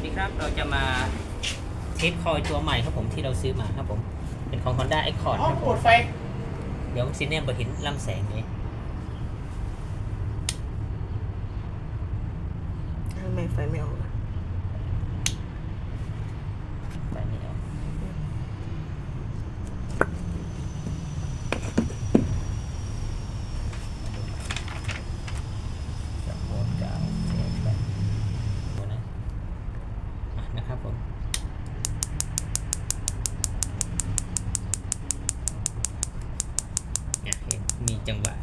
วัสดีครับเราจะมาเทสคอยตัวใหม่ครับผมที่เราซื้อมาครับผม เป็นของ Honda Accord อ๋อครับผปวมดไฟเดี๋ยวซีเนียมเปิดเห็นลำแสงเลยทำไมไฟไม่ออกอะไปไม่ออกจับโหมดกาวเทสแบบดูนะอะ นะครับผมเห็นมีจังหวะ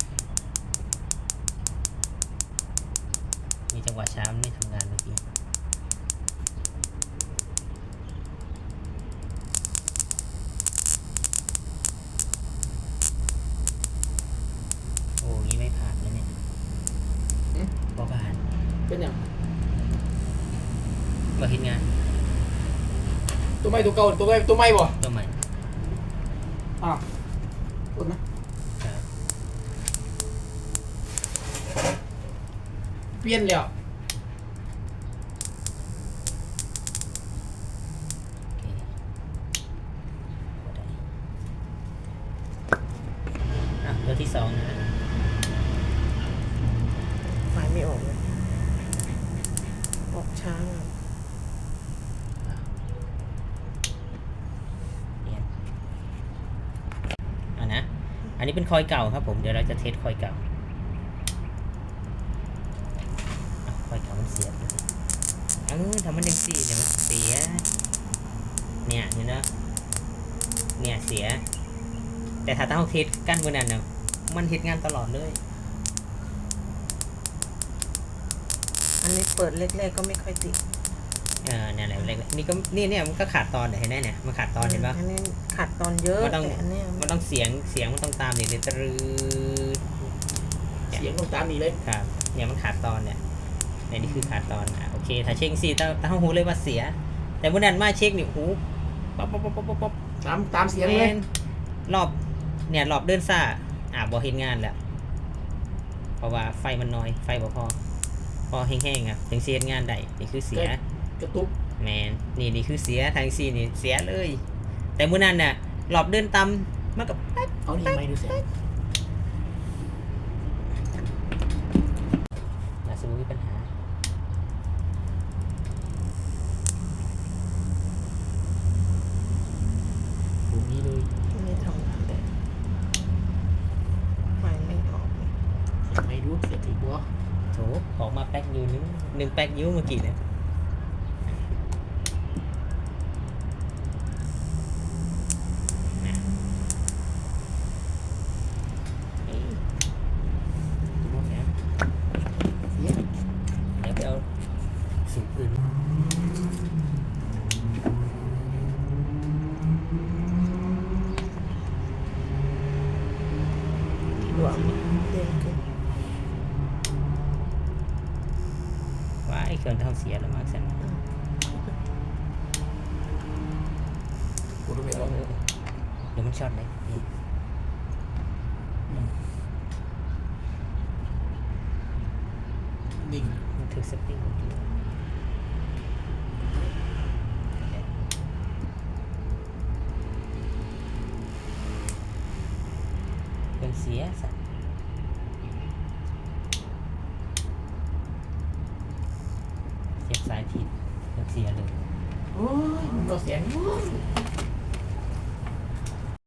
มีจังหวะช้าไม่ทำงานเมื่อกี้ โอ้งี้ไม่ผ่านแล้วเนี่ยบ่ผ่าน เป็นอย่าง บ่เห็นงาน ตัวไม่ตัวเก่าตัวไม่ตัวไม่บ่ตัวใหม่อ้าวกดนะครับเปลี่ยนแล้วโอเคบ่ได้อะตัวที่สองนะไฟไม่ออกเลยออกช้าอะเปลี่ยนอะนะ อันนี้เป็นคอยเก่าครับผม เดี๋ยวเราจะเทสคอยเก่าอะคอยเก่ามันเสียเออทำมันยังสี่เนี่ยมันเสีย เนี่ยเห็นไหมเนี่ยเสีย แต่ถ้าต้องเทสกันบนนั้นนะมันเทสงานตลอดเลย อันนี้เปิดแรกๆก็ไม่ค่อยติด เออเนี่ยแหละเล็กๆนี่ก็นี่เนี่ยมันก็ขาดตอนเนี่ยเห็นไหมเนี่ยมันขาดตอนเห็นปะอันนี้ขาดตอนเยอะมันต้องแต่อันเนี้ยมันต้องเสียงเสียงมันต้องตามอย่างเดียวตรึดเสียงต้องตามนี้เลยครับเนี่ยมันขาดตอนเนี่ยเนี่ยนี่คือขาดตอนอะโอเค ถ้าเช็คสี่ต้องต้องหูเลยว่าเสีย แต่บนนั้นมาเช็คนี่หูป๊อปป๊อปป๊อปป๊อปป๊อปตามตามเสียงเลยแม่นรอบเนี่ยรอบเดินซ่าอะบอเห็นงานแล้วเพราะว่าไฟมันน้อยไฟบ่พอพอแห้งๆอะถึงเสียงานได้นี่คือเสีย กระตุกแมนนี่นี่คือเสียทางซีนี่เสียเลย แต่มื่อนั้นน่ะหลอบเดินตำมันก็แป๊บเอานี่ไม่ดูเสียงนะสมมติมีปัญหาตรงนี้เลยไม่ทำงานเลยไฟไม่ออกเลยเสียงไม่รู้เสียงไอ้บัวโถออกมาแป๊กยูนึงหนึ่งแป๊กยูเมื่อกี้เนี่ยเอ้ยดูว่าแหม เสียง เดี๋ยวไปเอาสูตรอื่น หลวมเด้งขึ้นว่าไอ้เครื่องทำเสียแล้วมากสันกดไปเอาเดี๋ยวมันช็อตเลยนี่นิ่งมันถือสปริง เป็นเสียสัตว์เสียบสายผิดเสียเลย โอ้ยมันก็เสียง